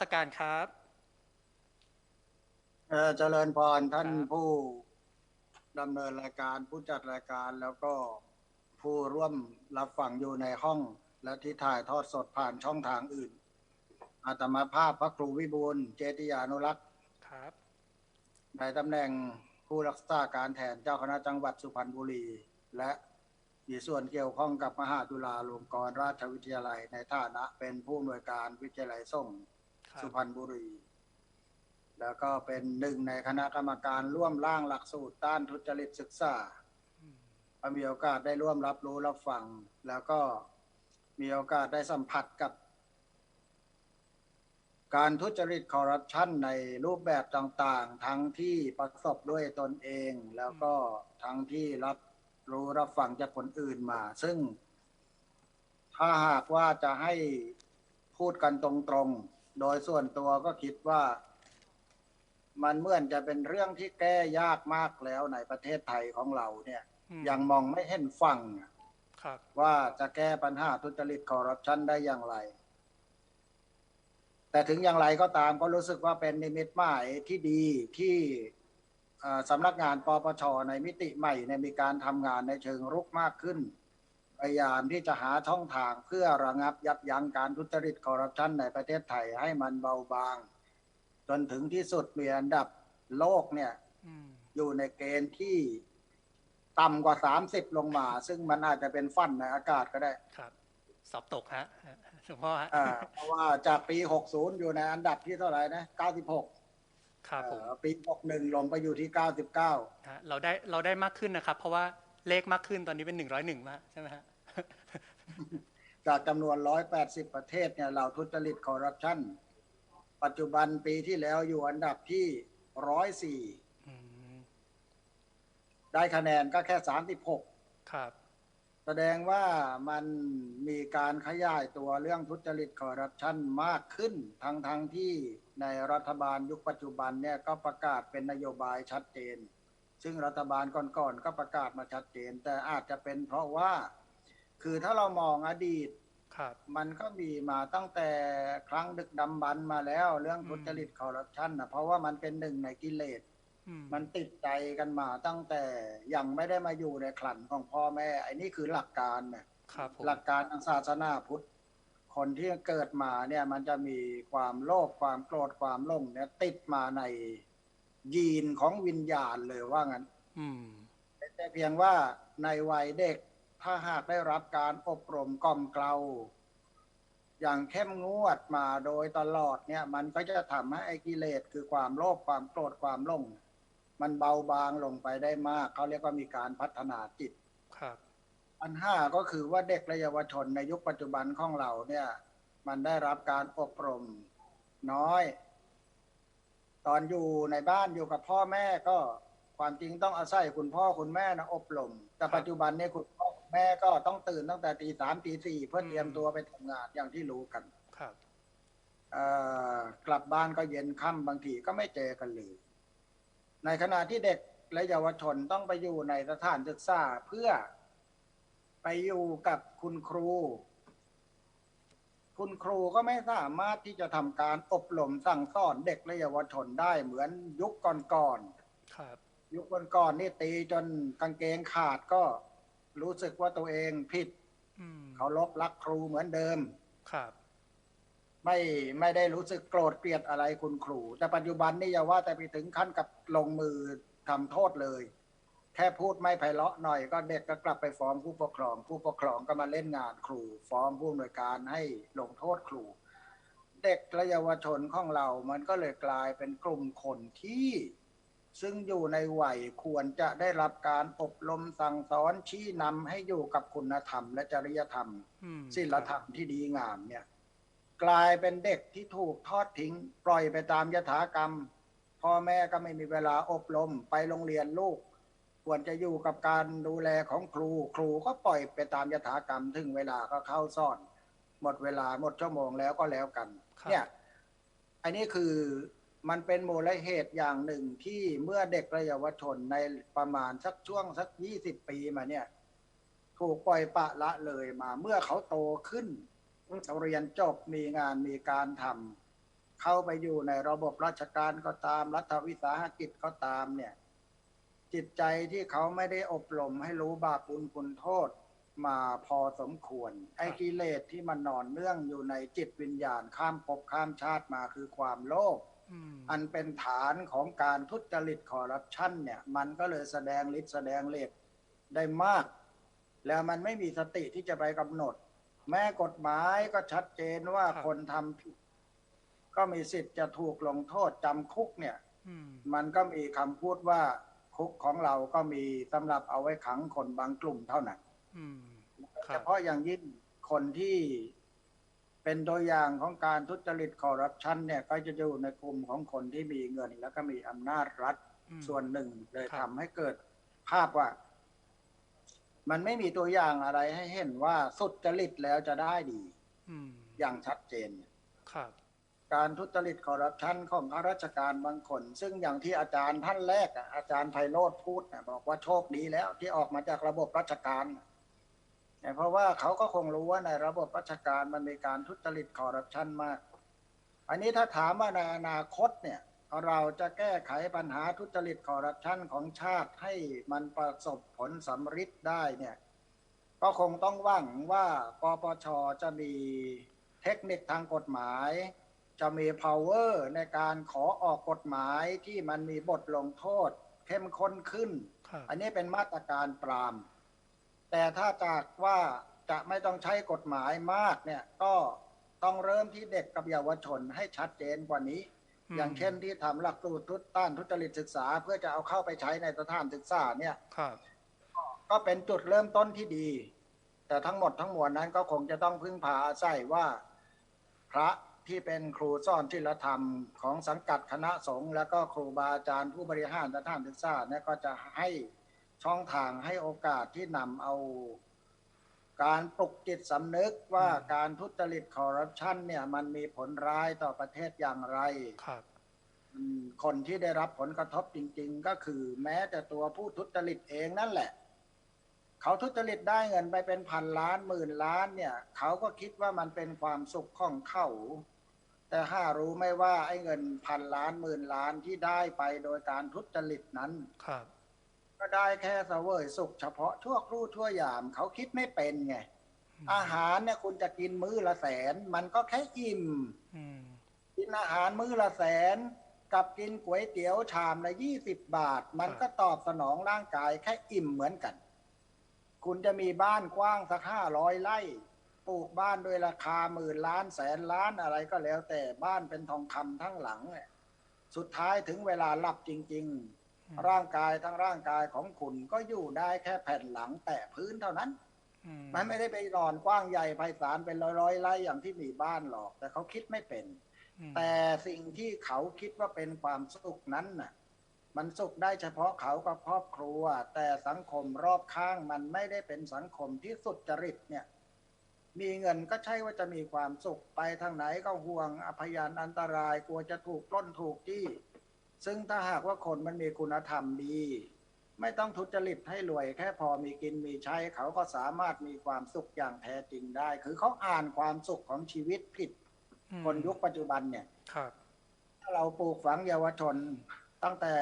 สการครับเอ่อเจริญพรท่านครับผู้ดำเนินรายการผู้จัดรายการแล้วก็ผู้ร่วมรับฟังอยู่ในห้อง และที่ถ่ายทอดสดผ่านช่องทางอื่น อาตมาภาพพระครูวิบูลย์เจติยานุรักษ์ครับในตำแหน่งผู้รักษาการแทนเจ้าคณะจังหวัดสุพรรณบุรี และมีส่วนเกี่ยวข้องกับมหาจุฬาลงกรณราชวิทยาลัย ในฐานะเป็นผู้อำนวยการวิทยาลัยส่งฆ์ครับ สุพรรณบุรี แล้วก็เป็นหนึ่งในคณะกรรมการร่วมร่างหลักสูตรต้านทุจริตศึกษามมีโอกาสได้ร่วมรับรู้รับฟัง แล้วก็มีโอกาสได้สัมผัสกับการทุจริตคอร์รัปชันในรูปแบบต่างๆ ทั้งที่ประสบด้วยตนเอง แล้วก็ทั้งที่รับรู้รับฟังจากคนอื่นมา ซึ่งถ้าหากว่าจะให้พูดกันตรงๆ โดยส่วนตัวก็คิดว่า มันเหมือนจะเป็นเรื่องที่แก้ยากมากแล้วในประเทศไทยของเราเนี่ย อืม ยังมองไม่เห็นฝั่ง ครับว่าว่าจะแก้ปัญหาทุจริตคอร์รัปชันได้อย่างไร แต่ถึงอย่างไรก็ตามก็รู้สึกว่าเป็นนิมิตหมายที่ดีที่เอ่อสำนักงานปปชในมิติใหม่ในยมีการทำงานในเชิงรุกมากขึ้น พยายามที่จะหาช่องทางเพื่อระงับยับยั้งการทุจริตคอร์รัปชันในประเทศไทยให้มันเบาบาง จนถึงที่สุดมีอันดับโลกเนี่ยอืมอยู่ในเกณฑ์ที่ต่ำกว่า30ลงมา ซึ่งมันอาจจะเป็นฟันในอากาศก็ได้ ครับสอบตกฮะหลวงพ่อฮะอ่าเพราะว่าจากปี60อยู่ในอันดับที่เท่าไหร่นะ96ครับผมเอ่อปี61ลงไปอยู่ที่99ฮะเราได้เราได้มากขึ้นนะครับ เพราะว่า เลขมากขึ้นตอนนี้เป็นหนึ่งร้อยหนึ่งมาใช่ไหมฮะจากจำนวน180ประเทศเนี่ยเราทุจริตคอร์รัปชันปัจจุบันปีที่แล้วอยู่อันดับที่104อืมได้คะแนนก็แค่36ครับ แสดงว่ามันมีการขยายตัวเรื่องทุจริตคอร์รัปชันมากขึ้น ทั้งทั้งที่ในรัฐบาลยุคปัจจุบันเนี่ยก็ประกาศเป็นนโยบายชัดเจน ซึ่งรัฐบาลก่อนๆก็ประกาศมาชัดเจน แต่อาจจะเป็นเพราะว่า คือถ้าเรามองอดีตครับมันก็มีมาตั้งแต่ครั้งดึกดำบรรพ์มาแล้ว เรื่องทุจริตคอร์รัปชันนะเพราะว่ามันเป็นหนึ่งในกิเลสอืมมันติดใจกันมาตั้งแต่ยังไม่ได้มาอยู่ในขลันของพ่อแม่ไอ้นี่คือหลักการเนี่ยครับผมหลักการทางศาสนาพุทธ คนที่เกิดมาเนี่ยมันจะมีความโลภความโกรธความหลงเนี่ยติดมาใน ยีนของวิญญาณเลยว่างั้นอืมแต่เพียงว่าในวัยเด็กถ้าหากได้รับการอบรมกล่อมเกลาอย่างเข้มงวดมาโดยตลอดเนี่ย มันก็จะทำให้ไอ้กิเลสคือความโลภความโกรธความหลงมันเบาบางลงไปได้มาก เขาเรียกว่ามีการพัฒนาจิต ครับ อันห้าก็คือว่าเด็กและเยาวชนในยุคปัจจุบันของเราเนี่ย มันได้รับการอบรมน้อย ตอนอยู่ในบ้านอยู่กับพ่อแม่ก็ความจริงต้องอาศัยคุณพ่อคุณแม่นะอบรมแต่ปัจจุบันเนี่ยคุณพ่อคุณแม่ก็ต้องตื่นตั้งแต่ตีสามตีสี่เพื่อเตรียมตัวไปทำงานอย่างที่รู้กันครับเอ่อกลับบ้านก็เย็นค่ำบางทีก็ไม่เจอกันเลย ในขณะที่เด็กและเยาวชนต้องไปอยู่ในสถานศึกษาเพื่อไปอยู่กับคุณครู คุณครูก็ไม่สามารถที่จะทำการอบรมสั่งสอนเด็กและเยาวชนได้เหมือนยุคก่อนครับๆยุคก่อนๆนี่ตีจนกางเกงขาดก็รู้สึกว่าตัวเองผิดอืมเขาลบรักครูเหมือนเดิมครับ ไม่ไม่ได้รู้สึกโกรธเกลียดอะไรคุณครู แต่ปัจจุบันนี่อย่าว่าแต่ไปถึงขั้นกับลงมือทำโทษเลย แค่พูดไม่ไพเราะหน่อยก็เด็กก็กลับไปฟ้องผู้ปกครอง ผู้ปกครองก็มาเล่นงานครู ฟ้องผู้อำนวยการให้ลงโทษครู เด็กและเยาวชนของเรา มันก็เลยกลายเป็นกลุ่มคนที่ ซึ่งอยู่ในวัยควรจะได้รับการอบรมสั่งสอนชี้นำให้อยู่กับคุณธรรม และจริยธรรมอืมศีลธรรมที่ดีงามเนี่ย กลายเป็นเด็กที่ถูกทอดทิ้ง ปล่อยไปตามยถากรรมพ่อแม่ก็ไม่มีเวลาอบรมไปโรงเรียนลูก ควรจะอยู่กับการดูแลของครู ครูก็ปล่อยไปตามยถากรรมถึงเวลาก็เข้าซ่อน หมดเวลาหมดชั่วโมงแล้วก็แล้วกันครับเนี่ยอันนี้คือมันเป็นมูลเหตุอย่างหนึ่งที่เมื่อเด็กและเยาวชนในประมาณสักช่วงสักยี่สิบปีมาเนี่ย ถูกปล่อยปละละเลยมา เมื่อเขาโตขึ้นเรียนจบมีงานมีการทเข้าไปอยู่ในระบบราชการก็ตามรัฐวิสาหกิจก็ตามเนี่ย จิตใจที่เขาไม่ได้อบรมให้รู้บาปบุญคุณโทษมาพอสมควร ไอ้กิเลสที่มันนอนเนื่องอยู่ในจิตวิญญาณข้ามภพข้ามชาติมาคือความโลภอืมอันเป็นฐานของการทุจริตคอร์รัปชันเนี่ย มันก็เลยแสดงฤทธิ์แสดงเลสได้มาก แล้วมันไม่มีสติที่จะไปกำหนด แม้กฎหมายก็ชัดเจนว่าคนทำผิดก็มีสิทธิ์จะถูกลงโทษจำคุกเนี่ยอืมมันก็มีคำพูดว่า คุกของเราก็มีสำหรับเอาไว้ขังคนบางกลุ่มเท่านั้นอืมคเฉรับพาะอย่างยิ่งคนที่เป็นตัวอย่างของการทุจริตคอร์รัปชันเนี่ย ก็จะอยู่ในกลุ่มของคนที่มีเงิน แล้วก็มีอำนาจรัฐอืมส่วนหนึ่งเลยครัทำบให้เกิดภาพว่า มันไม่มีตัวอย่างอะไรให้เห็นว่าสุจริตแล้วจะได้ดีอืมอย่างชัดเจนครับ การทุจริตคอร์รัปชันของข้าราชการบางคน ซึ่งอย่างที่อาจารย์ท่านแรกอาจารย์ไพโรธพูดบอกว่าโชคดีแล้วที่ออกมาจากระบบราชการเนี่ยเพราะว่าเขาก็คงรู้ว่าในระบบราชการมันมีการทุจริตคอร์รัปชันมาก อันนี้ถ้าถามว่าในอนาคตเนี่ยเราจะแก้ไขปัญหาทุจริตคอร์รัปชันของชาติให้มันประสบผลสำฤทธิ์ได้เนี่ยก็คงต้องหวังว่าปปชจะมีเทคนิคทางกฎหมาย จะมี power ในการขอออกกฎหมายที่มันมีบทลงโทษ เข้มข้นขึ้นครับอันนี้เป็นมาตรการปราม แต่ถ้าจากว่าจะไม่ต้องใช้กฎหมายมากเนี่ยก็ต้องเริ่มที่เด็กกับเยาวชนให้ชัดเจนกว่านี้มอย่างเช่นที่ทำหลักสูตรทุตต้านทุจริตศึกษา เพื่อจะเอาเข้าไปใช้ในสถานศึกษาเนี่ยครับก็เป็นจุดเริ่มต้นที่ดี แต่ทั้งหมดทั้งมวลนั้นก็คงจะต้องพึ่งพาอาศัยว่า พระ ที่เป็นครูสอนศิลธรรมของสังกัดคณะสงฆ์แล้วก็ครูบาอาจารย์ผู้บริหารสถานศึกษาเนี่ยก็จะให้ช่องทางให้โอกาสที่นำเอาการปลุกจิตสำนึกว่าอืมการทุจริตคอร์รัปชันเนี่ยมันมีผลร้ายต่อประเทศอย่างไรครับอืมคนที่ได้รับผลกระทบจริง ๆ ก็คือแม้แต่ตัวผู้ทุจริตเองนั่นแหละ เขาทุจริตได้เงินไปเป็นพันล้านหมื่นล้านเนี่ย เขาก็คิดว่ามันเป็นความสุขของเขา แต่ห้ารู้ไหม่ว่าไอ้เงินพันล้านหมื่นล้านที่ได้ไปโดยการทุจริตนั้นครับ ก็ได้แค่เสวยสุขเฉพาะชั่วครู่ชั่วยามเขาคิดไม่เป็นไงมอาหารเนี่ยคุณจะกินมื้อละแสน มันก็แค่อิ่มอืมกินอาหารมื้อละแสน กับกินก๋วยเตี๋ยวชามละยี่สิบบาท มันก็ตอบสนองร่างกายแค่อิ่มเหมือนกัน คุณจะมีบ้านกว้างสักห้าร้อยไร่ป ลูกบ้านด้วยราคาหมื่นล้านแสนล้านอะไรก็แล้ว แต่บ้านเป็นทองคำทั้งหลังเนี่ยสุดท้ายถึงเวลาหลับจริงอืมๆร่างกายทั้งร่างกายของคุณก็อยู่ได้แค่แผ่นหลังแตะพื้นเท่านั้นอืมันไม่ได้ไปนอนกว้างใหญ่ไพศาลเป็นร้อยๆไร่อย่างที่มีบ้านหรอก แต่เขาคิดไม่เป็นอืมแต่สิ่งที่เขาคิดว่าเป็นความสุขนั้นน่ะ มันสุขได้เฉพาะเขากับครอบครัว แต่สังคมรอบข้างมันไม่ได้เป็นสังคมที่สุดจริตเนี่ย มีเงินก็ใช่ว่าจะมีความสุขไปทางไหนก็ห่วงอภยานอันตรายกลัวจะถูกปล้นถูกจี้ ซึ่งถ้าหากว่าคนมันมีคุณธรรมดี ไม่ต้องทุจริตให้รวยแค่พอมีกินมีใช้เขาก็สามารถมีความสุขอย่างแท้จริงได้ คือเขาอ่านความสุขของชีวิตผิดอืมคนยุคปัจจุบันเนี่ยครับถ้าเราปลูกฝังเยาวชนตั้งแต่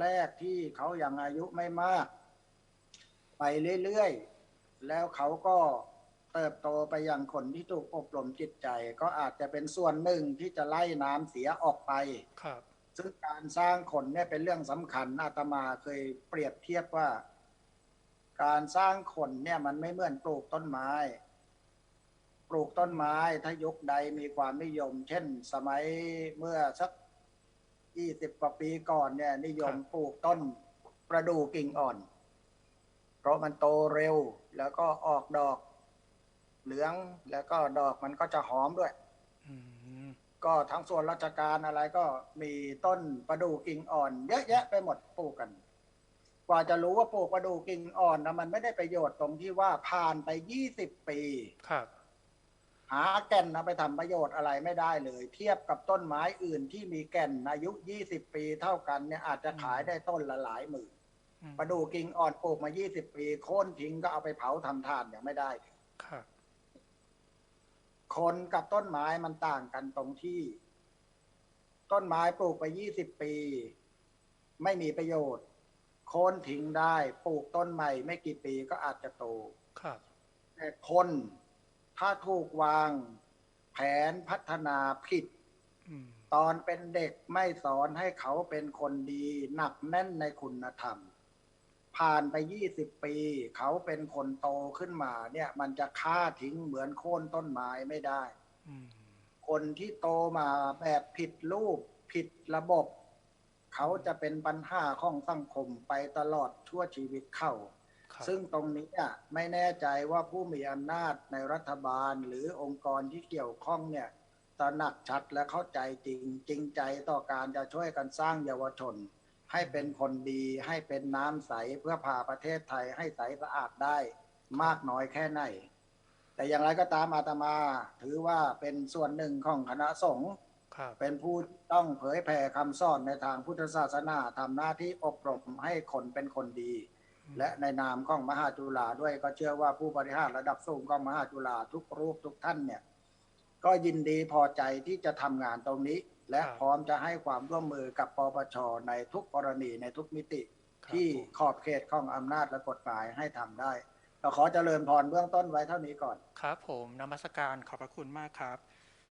แรกๆที่เขายังอายุไม่มาก ไปเรื่อยๆแล้วเขาก็ เติบโตไปอย่างคนที่ถูกอบรมจิตใจ ก็อาจจะเป็นส่วนหนึ่งที่จะไล่น้ำเสียออกไปครับซึ่งการสร้างคนเนี่ยเป็นเรื่องสำคัญอาตมาเคยเปรียบเทียบว่า การสร้างคนเนี่ยมันไม่เหมือนปลูกต้นไม้ ปลูกต้นไม้ถ้ายุคใดมีความนิยม เช่น สมัยเมื่อสักยี่สิบกว่าปีก่อนเนี่ย นิยมปลูกต้นประดู่กิ่งอ่อน เพราะมันโตเร็วแล้วก็ออกดอก เหลืองแล้วก็ดอกมันก็จะหอมด้วยอืมก็ทั้งส่วนราชการอะไรก็มีต้นประดู่กิ่งอ่อน เยอะแยะไปหมดปลูกกัน กว่าจะรู้ว่าปลูกประดู่กิ่งอ่อนนะมันไม่ได้ประโยชน์ตรงที่ว่าผ่านไปยี่สิบปีครับหาแก่นเอาไปทำประโยชน์อะไรไม่ได้เลย เทียบกับต้นไม้อื่นที่มีแก่นอายุยี่สิบปีเท่ากันเนี่ยอาจจะขายได้ต้นละหลายหมื่นอืมประดู่กิ่งอ่อนปลูกมายี่สิบปี โค่นทิ้งก็เอาไปเผาทำทานอย่างไม่ได้ครับ คนกับต้นไม้มันต่างกันตรงที่ ต้นไม้ปลูกไปยี่สิบปี ไม่มีประโยชน์ โค่นทิ้งได้ ปลูกต้นใหม่ ไม่กี่ปีก็อาจจะโตครับแต่คนถ้าถูกวางแผนพัฒนาผิดอืมตอนเป็นเด็กไม่สอนให้เขาเป็นคนดี หนักแน่นในคุณธรรม ผ่านไปยี่สิบปี เขาเป็นคนโตขึ้นมา เนี่ย มันจะฆ่าทิ้งเหมือนโค่นต้นไม้ไม่ได้อืมคนที่โตมาแบบผิดรูป ผิดระบบ เขาจะเป็นปัญหาของสังคมไปตลอดชั่วชีวิตเข้าครับซึ่งตรงนี้อะไม่แน่ใจว่าผู้มีอำนาจในรัฐบาลหรือองค์กรที่เกี่ยวข้องเนี่ยตระหนักชัดและเข้าใจจริงจริงใจต่อการจะช่วยกันสร้างเยาวชน ให้เป็นคนดีให้เป็นน้ำใสเพื่อพาประเทศไทยให้ใสสะอาดได้มากน้อยแค่ไหน แต่อย่างไรก็ตามอาตมาถือว่าเป็นส่วนหนึ่งของคณะสงฆ์ครับเป็นผู้ต้องเผยแผ่คำสอนในทางพุทธศาสนาทำหน้าที่อบรมให้คนเป็นคนดี และในนามของมหาจุฬาด้วยก็เชื่อว่าผู้บริหารระดับสูงของมหาจุฬาทุกรูปทุกท่านเนี่ย ก็ยินดีพอใจที่จะทำงานตรงนี้ และครับพร้อมจะให้ความร่วมมือกับปปชในทุกกรณีในทุกมิติครับที่ผมขอบเขตของอำนาจและกฎหมายให้ทำได้เราขอเจริญพรเบื้องต้นไว้เท่านี้ก่อน ครับผมนมัสการขอบพระคุณมากครับ